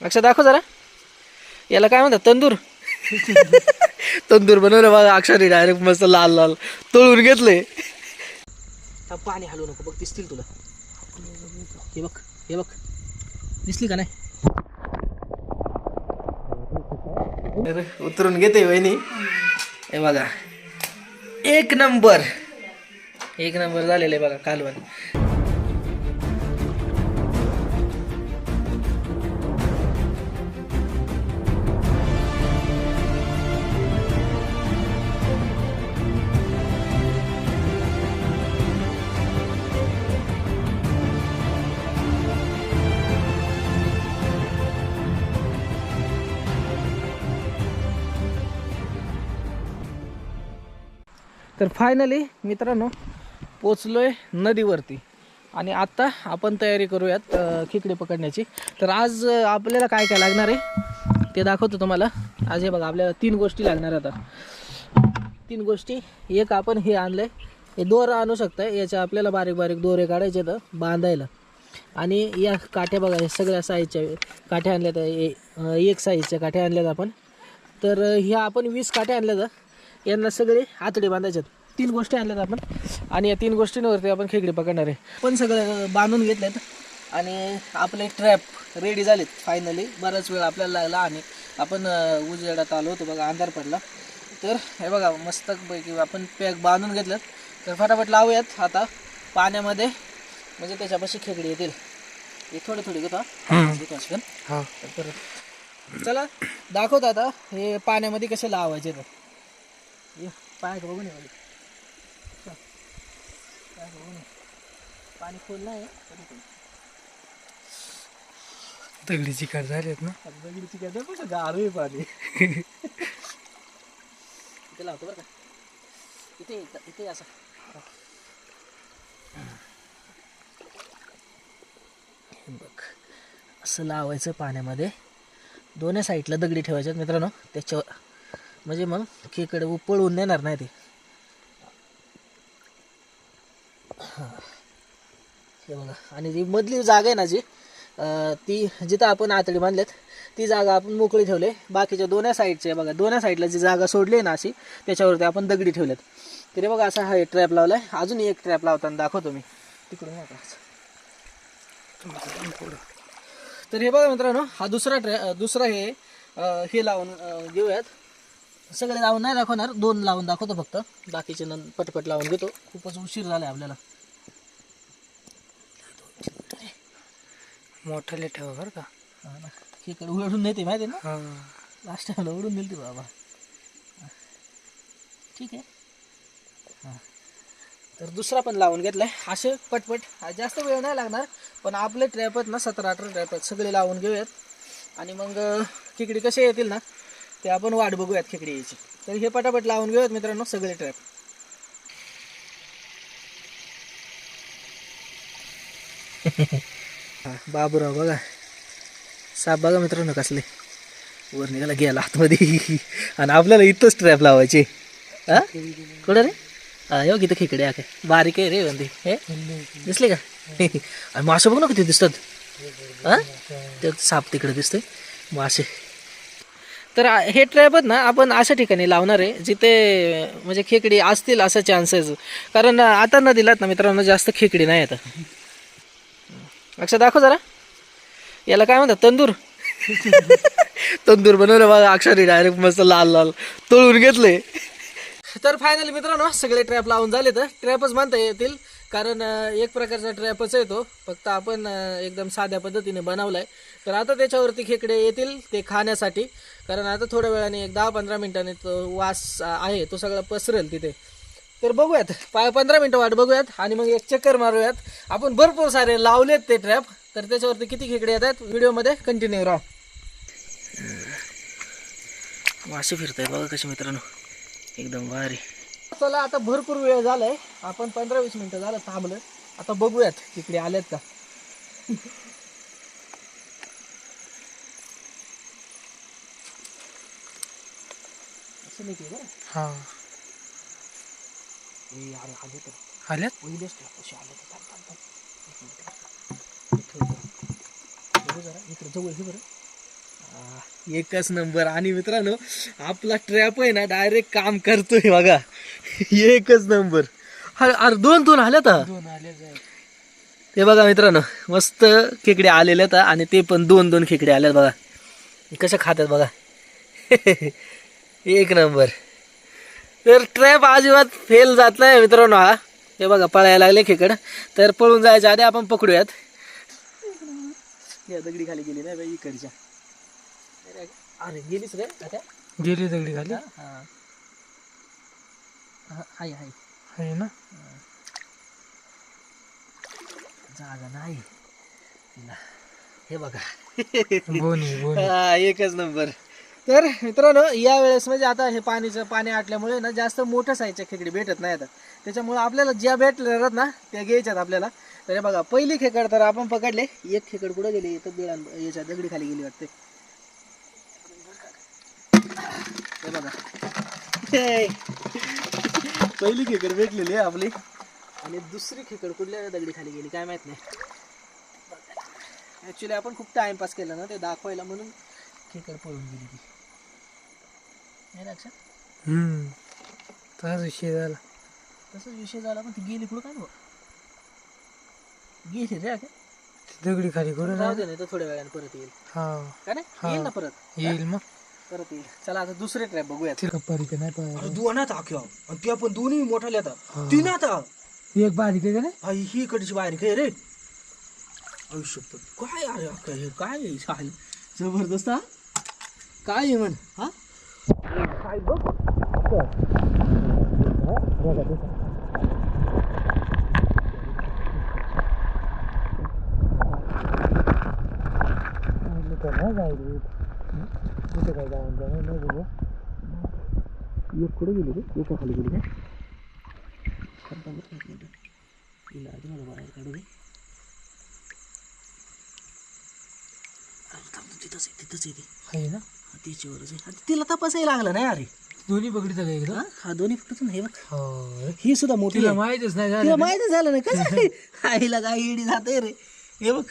अक्षा दाखव जरा. याला काय म्हणतात? तंदूर. तंदूर बनवलं बघा अक्षरी डायरेक्ट मस्त लाल लाल तळून घेतले पाणी हलवू नको बघ दिसतील तुला. हे बघ हे बघ. दिसली का नाही? तर उतरून घेते वहिनी. हे बघा. एक नंबर. एक नंबर झालेलं आहे बघा कालवण. तर फायनली मित्रांनो पोचलोय नदीवरती. आणि आत्ता आपण तयारी करूयात खिकडे खेकडे पकडण्याची. तर आज आपल्याला काय काय लागणार आहे ते दाखवतो तुम्हाला. आज हे बघा आपल्याला तीन गोष्टी लागणार आता. तीन गोष्टी एक आपण हे आणलंय हे दोर आणू शकताय याच्या आपल्याला बारीक बारीक दोरे काढायचे तर बांधायला. आणि या काठ्या बघा सगळ्या साईजच्या काठ्या आणल्यात ए- एक साईजच्या काठ्या आणल्यात आपण. तर ह्या आपण वीस काठ्या आणल्या यांना सगळे आतडे बांधायच्यात तीन गोष्टी आणल्यात आपण. आणि या तीन गोष्टींवरती आपण खेकडे पकडणार आहे. पण सगळं बांधून घेतलेत आणि आपले ट्रॅप रेडी झालेत फायनली बराच वेळ आपल्याला लागला आणि आपण उजेडात आलो होतो बघा अंधार पडला. तर हे बघा मस्तपैकी आपण पॅक बांधून घेतलं तर फटाफट लावूयात. आता पाण्यामध्ये म्हणजे त्याच्यापाशी खेकडे येतील. हे थोडे थोडे घेतो हा. परत चला दाखवतो आता हे पाण्यामध्ये कसे लावायचे तर. पाय बघून. ये. पाणी खोल नाही तरी पण. दगडीची काढ झालीत ना. आता दगडीची काय तर कसं गार आहे पाणी. इथे लावतो बरं का. इथे इथं- असं. हे बघ असं लावायचं पाण्यामध्ये. दोन्ही साईडला दगडी ठेवायच्यात मित्रांनो. त्याच्यावर म्हणजे मग खेकडे पळून नेणार नाही ते हा. हे बघा आणि जी मधली जागा आहे ना जी ती जिथं आपण आतडी बांधल्यात ती जागा आपण मोकळी ठेवले. बाकीच्या दोन्ही साईडच्या बघा दोन्ही साईडला जी जागा सोडली आहे ना अशी त्याच्यावरती आपण दगडी ठेवल्यात तरी बघा असा हा ट्रॅप लावलाय. अजून एक ट्रॅप लावताना दाखवतो मी. तिकडून तर हे बघा मित्रांनो हा दुसरा ट्रॅ दुसरा हे हे लावून घेऊयात. सगळे लावून नाही दाखवणार दोन लावून दाखवतो फक्त. बाकीचे नंतर पटपट लावून घेतो. खूपच उशीर झालाय आपल्याला. मोठाले ठेवा बरं का? हा ना. खेकडे नेते माहिती आहे ना? हा. लास्ट टाइमला उडून दिली बाबा. ठीक आहे. हां. तर दुसरा पण लावून घेतलाय. असे पटपट. हा जास्त वेळ नाही लागणार पण आपले ट्रॅप आहेत ना सतरा अठरा ट्रॅप आहेत. सगळे लावून घेऊयात. आणि मग अं, खेकडी कसे येतील ना ते आपण वाट बघूयात खेकडी यायची. तर हे पटापट लावून घेऊयात मित्रांनो सगळे ट्रॅप बाबूराव बघा. साप बघा मित्रांनो कसले. वर निघाला गेला आतमध्ये. आणि आपल्याला इथंच ट्रॅप लावायचे. हा? कुठं रे? हा यो इथं खेकडे आहे काय? बारीक आहे रे बंदी हे? दिसले का? आणि मासे बघ ना किती दिसतात. हां? ते साप तिकडे दिसते मासे. तर हे ट्रॅप ना आपण अशा ठिकाणी लावणार आहे जिथे म्हणजे खेकडी असतील असा चान्सेस कारण आता नदीलात ना मित्रांनो जास्त खेकडी नाही येतात लक्षात दाखव जरा. याला काय म्हणतात? तंदूर. तंदूर बनवलं बघा अक्षरी डायरेक्ट मस्त लाल लाल. तळून घेतले तर फायनली मित्रांनो सगळे ट्रॅप लावून झाले तर ट्रॅपच म्हणता येतील कारण एक प्रकारचा ट्रॅपच आहे तो. फक्त आपण एकदम साध्या पद्धतीने बनवलाय. तर आता त्याच्यावरती खेकडे येतील ते खाण्यासाठी. कारण आता थोड्या वेळाने एक दहा पंधरा मिनिटांनी तो वास आहे. तो सगळा पसरेल तिथे. तर बघूयात. पाय पंधरा मिनटं वाट बघूयात आणि मग एक चक्कर मारूयात. आपण भरपूर सारे लावलेत ते ट्रॅप तर त्याच्यावरती किती खेकडे येतात? व्हिडिओमध्ये कंटिन्यू राहा. मासे फिरतायत बघा कसे मित्रांनो. एकदम भारी. चला आता भरपूर वेळ झालाय. आपण पंधरा वीस मिनिटं झालं थांबलं आता बघूयात तिकडे आल्यात का? असं नाही हा. ए अरे आले तर आल्यात पहिलेच ट्रॅप कसे आले तर थांब थांब थांब एक मिनिट ठेवतो. बघू जरा इकडे जवळ हे बरं एकच नंबर आणि मित्रांनो आपला ट्रॅप आहे ना डायरेक्ट काम करतोय बघा. एकच नंबर. अरे दोन दोन आल्या तर दोन आले जाय. ते बघा मित्रांनो मस्त खेकडे आलेले आहेत आणि ते पण दोन दोन खेकडे आल्यात बघा. कशा खातात बघा. एक नंबर. तर ट्रॅप अजिबात फेल जात नाही मित्रांनो हा. हे बघा पळायला लागले खेकड. तर पळून जायच्या आधी आपण पकडूयात. या दगडी खाली गेली नाही बाई इकडच्या. अरे, गेलीच रे आता. गेली दगडी खाली? हा. हाय हाय. आहे ना? जागा नाही. तिला. हे बघा. हा, एकच नंबर. तर मित्रांनो या वेळेस म्हणजे आता हे पाणीचं पाणी आटल्यामुळे ना जास्त मोठं साईजच्या खेकडी भेटत नाही आता. त्याच्यामुळे आपल्याला ज्या भेटल्या ना त्या घ्यायच्यात आपल्याला. तर हे बघा पहिली खेकड तर आपण पकडले. एक खेकड कुठं गेली तर बिळां याच्या दगडी खाली गेली वाटते. हे बघा. पहिली खेकड भेटलेली आहे आपली. आणि दुसरी खेकड कुठल्या दगडी खाली गेली काय माहीत नाही. ॲक्च्युली आपण खूप टाइमपास केला ना ते दाखवायला म्हणून खेकड पळून गेली ती. नाही लक्षात? हम्म. तसाच विषय झाला. तसंच विषय झाला पण ती गेली कुठं काय बुवा? गेली रे अगं. दगडी खाली कुठं राहू दे नाही तर थोड्या वेळाने परत येईल. हा. का नाही. येईल ना परत. येईल मग. परत येईल. चला आता दुसरे ट्रॅप बघूयात. तिला कपारी का नाही पाहिजे दोन आता आणि त्या पण दोन्ही आता. हा. तीन आता एक बारीक आहे का नाही? आई ही इकडची बाहेर काय रे. आयुष्य काय अरे अक्का हे काय आहे? जबरदस्त हा? काय आहे म्हण हा काय बघ एक कुठे गेली रे एका खाली गेली काय थांब, थांब, एक मिनिट. हिला आधी मला बाहेर काढू दे अरे थांब, तू तिथंच आहे. आहे आहे आहे आता तिला तपासायला लागलं नाही अरे. दोन्ही बघितलं का एकदम हा दोन्ही फक्त हे बघ. हो ही सुद्धा मोठी तिला आहे. माहितच नाही तिला झालं माहिती झालं नाही. कसं आहे? आईला काय इडी जाते रे. हे बघ.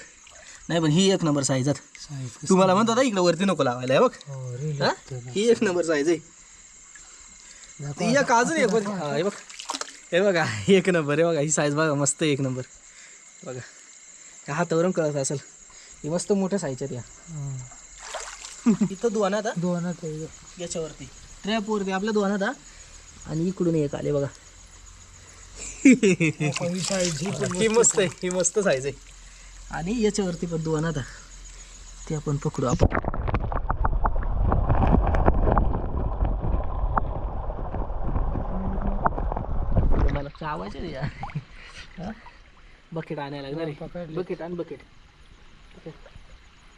नाही पण ही एक नंबर साईज कसं- तुम्हाला म्हणतो आता इकडे वरती नको लावायला हे बघ. हो रे हा? ही एक नंबर साईज आहे. ती एक अजून एक होती. हा, हे बघ. हे बघा एक नंबर हे बघा ही साईज बघा मस्त एक नंबर. बघा. हातावरून कळत असेल. ही मस्त मोठ्या साईजच्या त्या इथं दोन आता दोनात आहे. याच्यावरती. ट्रॅपवरती आपल्या दोन आता आणि इकडून एक आले बघा. ही मस्त आहे ही मस्त साईज आहे. आणि याच्यावरती पण दोन आता ते आपण पकडू आपण. मला चावायचे यार बकेट आणायला लागणार. बकेट आण बकेट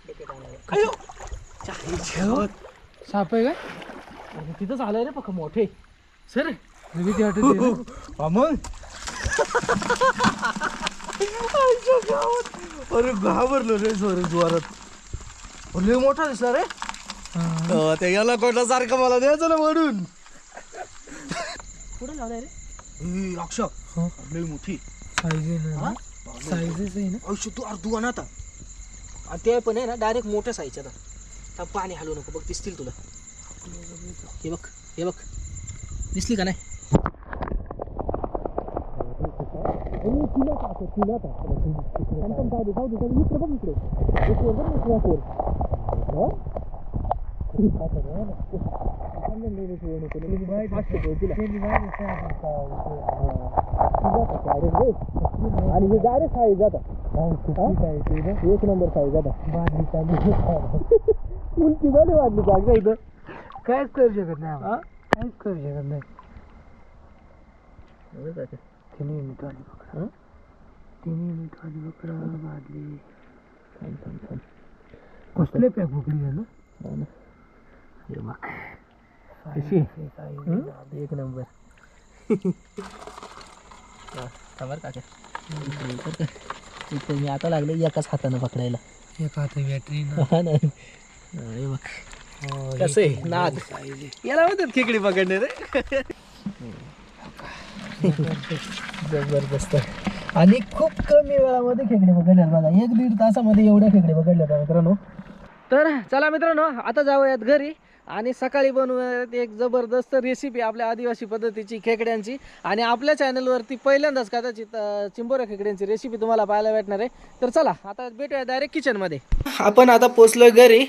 बकेट आणायला. साप आहे का अरे तिथंच आलंय रे पक्क मोठे. सर ना. हा मग? आईच्या गावात. अरे घाबरलो रे सर जोरात लय मोठा दिसला रे. हा. ते याला कोणासारखं मला द्यायचं ना म्हणून. कुठं लावलाय रे? ए, अक्षय. हो. लय मोठी. साईज आहे ना. हा? साईजच आहे ना? तू अर्धू आण आता आणि ते पण आहे ना डायरेक्ट मोठ्या साईजच्या आता आता पाणी हलवू नको बघ दिसतील तुला. हे बघ हे बघ. दिसली का नाही? आणि हे डायरेक्ट साईज जाता एक नंबर साईज आता उंची झाली वाढली जागा इथं काहीच करू शकत नाही आपण. हा? काहीच करू शकत नाही? तिने मिनिट वाली पकडा हा? तिने मिनिट वाली पकडा बादली थांब, थांब, थांब. कसले पॅक आहे ना हा ना. हे बघ कशी? आहे. हं? एक नंबर हा, थांब बरं काका. इथं- मी आता लागले एकाच हातानं पकडायला एक हात बॅटरी ना हा ना हा, हे बघ कसं आहे? नाद. याला म्हणतात खेकडी पकडणे रे. जबरदस्त. आणि खूप कमी वेळामध्ये खेकडे पकडल्यात बघा. एक दीड तासामध्ये एवढ्या खेकडे पकडल्यात मित्रांनो. तर चला मित्रांनो आता जाऊयात घरी. आणि सकाळी बनवण्यात एक जबरदस्त रेसिपी आपल्या आदिवासी पद्धतीची खेकड्यांची. आणि आपल्या चॅनलवरती पहिल्यांदाच कदाचित चिंबोऱ्या खेकड्यांची रेसिपी तुम्हाला पाहायला भेटणार आहे. तर चला आता भेटूया डायरेक्ट किचनमध्ये आपण आता पोचलो घरी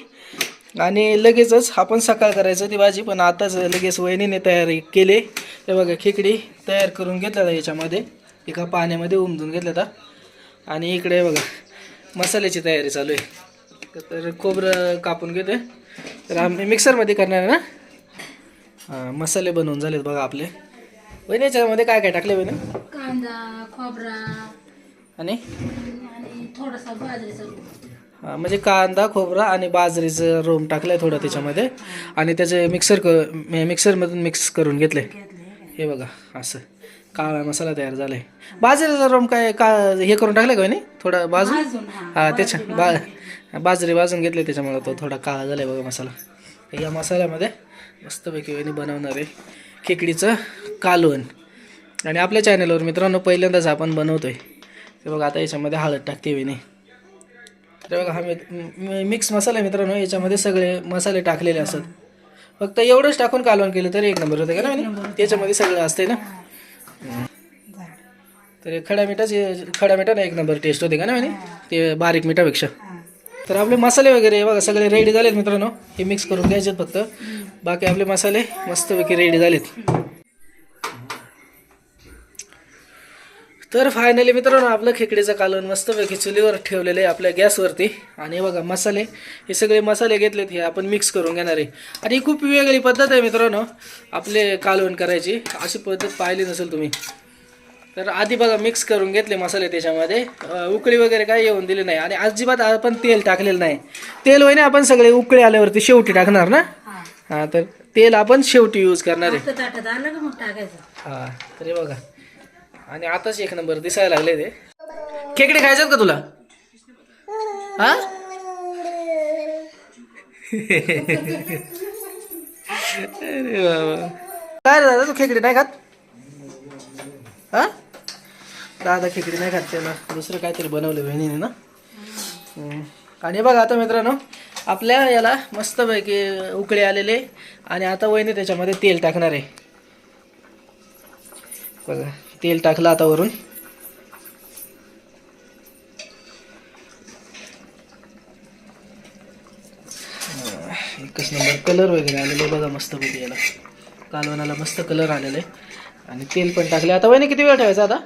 आणि लगेचच आपण सकाळ करायचं ती भाजी पण आताच लगेच वहिनीने तयारी केले. ते बघा खेकडी तयार करून घेतला याच्यामध्ये. एका पाण्यामध्ये उमजून घेतला तर आणि इकडे बघा मसाल्याची तयारी चालू आहे. तर खोबरं कापून घेते तर आम्ही मिक्सरमध्ये करणार आहे ना? हां मसाले बनवून झालेत बघा आपले. वहिनी याच्यामध्ये काय काय टाकले वहिनी? कांदा खोबरा. आणि? आणि थोडासा बाजरीचा गूळ. हा, म्हणजे कांदा खोबरा आणि बाजरीचं रोम टाकलंय थोडं त्याच्यामध्ये. आणि त्याचे मिक्सर क मिक्सरमधून मिक्स करून घेतले हे बघा असं. काळा मसाला तयार झालाय. बाजरीचा रोम काय का हे करून टाकलं का नाही थोडा बाजू भाजून हा. हा त्याच्या बा बाजरी भाजून घेतले त्याच्यामुळे तो थोडा काळा झालाय बघा मसाला. या मसाल्यामध्ये मस्तपैकी वहिनी बनवणार आहे खेकडीचं कालवण. आणि आपल्या चॅनलवर मित्रांनो पहिल्यांदाच आपण बनवतोय. ते बघा आता याच्यामध्ये हळद टाकते वहिनी. तर बघा हा मी मिक्स मसाला आहे मित्रांनो याच्यामध्ये सगळे मसाले टाकलेले असतात. फक्त एवढंच टाकून कालवण केलं तरी एक नंबर होतं का ना? त्याच्यामध्ये सगळं असते ना? तर खड्या मिठाचे खड्या मिठाने एक नंबर टेस्ट होते का ना म्हणे ते बारीक मिठापेक्षा. तर आपले मसाले वगैरे बघा सगळे रेडी झालेत मित्रांनो. हे मिक्स करून घ्यायचे फक्त. बाकी आपले मसाले मस्तपैकी रेडी झालेत. तर फायनली मित्रांनो आपलं खेकडीचं कालवण मस्तपैकी चुलीवर ठेवलेलं आहे आपल्या गॅसवरती. आणि बघा मसाले. हे सगळे मसाले घेतलेत हे आपण मिक्स करून घेणार आहे. आणि ही खूप वेगळी पद्धत आहे मित्रांनो आपले कालवण करायची. अशी पद्धत पाहिली नसेल तुम्ही. तर आधी बघा मिक्स करून घेतले मसाले त्याच्यामध्ये. उकळी वगैरे काही येऊन दिली नाही. आणि अजिबात आपण तेल टाकलेलं नाही. तेल वहिने आपण सगळे उकळी आल्यावरती शेवटी टाकणार ना? हा. तर तेल आपण शेवटी यूज करणार आहे. हा तरी बघा. आणि आताच एक नंबर दिसायला लागले ते. खेकडे खायच्यात का तुला? हा? अरे बाबा. काय दादा तू खेकडे नाही खात? हा? दादा खेकडी नाही खात त्याला दुसरं काहीतरी बनवलं बहिणीने ना. आणि बघा आता मित्रांनो आपल्या याला मस्तपैकी उकळे आलेले आणि आता वहिनी त्याच्यामध्ये तेल टाकणार आहे. बघा तेल टाकलं आता वरून. एकच नंबर कलर वगैरे आलेले बघा मस्त पैकी याला. कालवणाला मस्त कलर आलेले. आणि तेल पण टाकले. आता वहिनी किती वेळ ठेवायचा आता?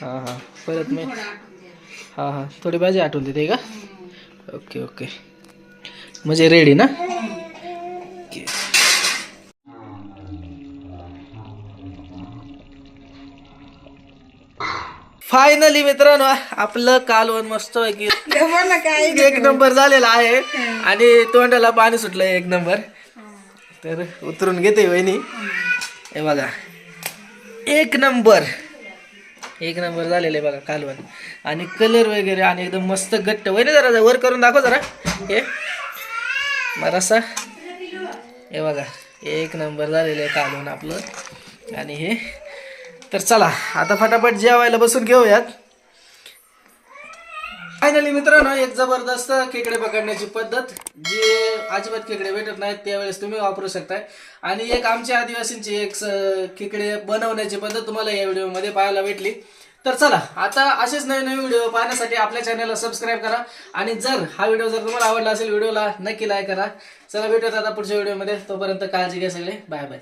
हां हां. परत मी हां हां. थोडी भाजी आठवून देते का? Okay okay. म्हणजे रेडी ना? फायनली मित्रांनो आपलं कालवण मस्त एक नंबर झालेला आहे. आणि तोंडाला पाणी सुटलंय एक नंबर तर उतरून घेते वहिनी. हे बघा. एक नंबर. एक नंबर झालेलं आहे बघा कालवण. आणि कलर वगैरे आणि एकदम मस्त घट्ट. ना जरा वर करून दाखव जरा. हे. बरासा. हे बघा एक नंबर झालेलं आहे कालवण आपलं. आणि हे. तर चला आता फटाफट जेवायला बसून घेऊयात. फायनली मित्रांनो एक जबरदस्त खेकडे पकडण्याची पद्धत जे अजिबात खेकडे भेटत नाहीत त्यावेळेस तुम्ही वापरू शकताय. आणि एक आमच्या आदिवासींची एक खेकडे बनवण्याची पद्धत तुम्हाला या व्हिडिओमध्ये पाहायला भेटली. तर चला आता असेच नवीन नवीन व्हिडिओ पाहण्यासाठी आपल्या चॅनलला सबस्क्राईब करा. आणि जर हा व्हिडिओ जर तुम्हाला आवडला असेल व्हिडिओला नक्की लाईक करा. चला भेटूयात आता पुढच्या व्हिडिओमध्ये. तोपर्यंत काळजी घ्या सगळे. Bye bye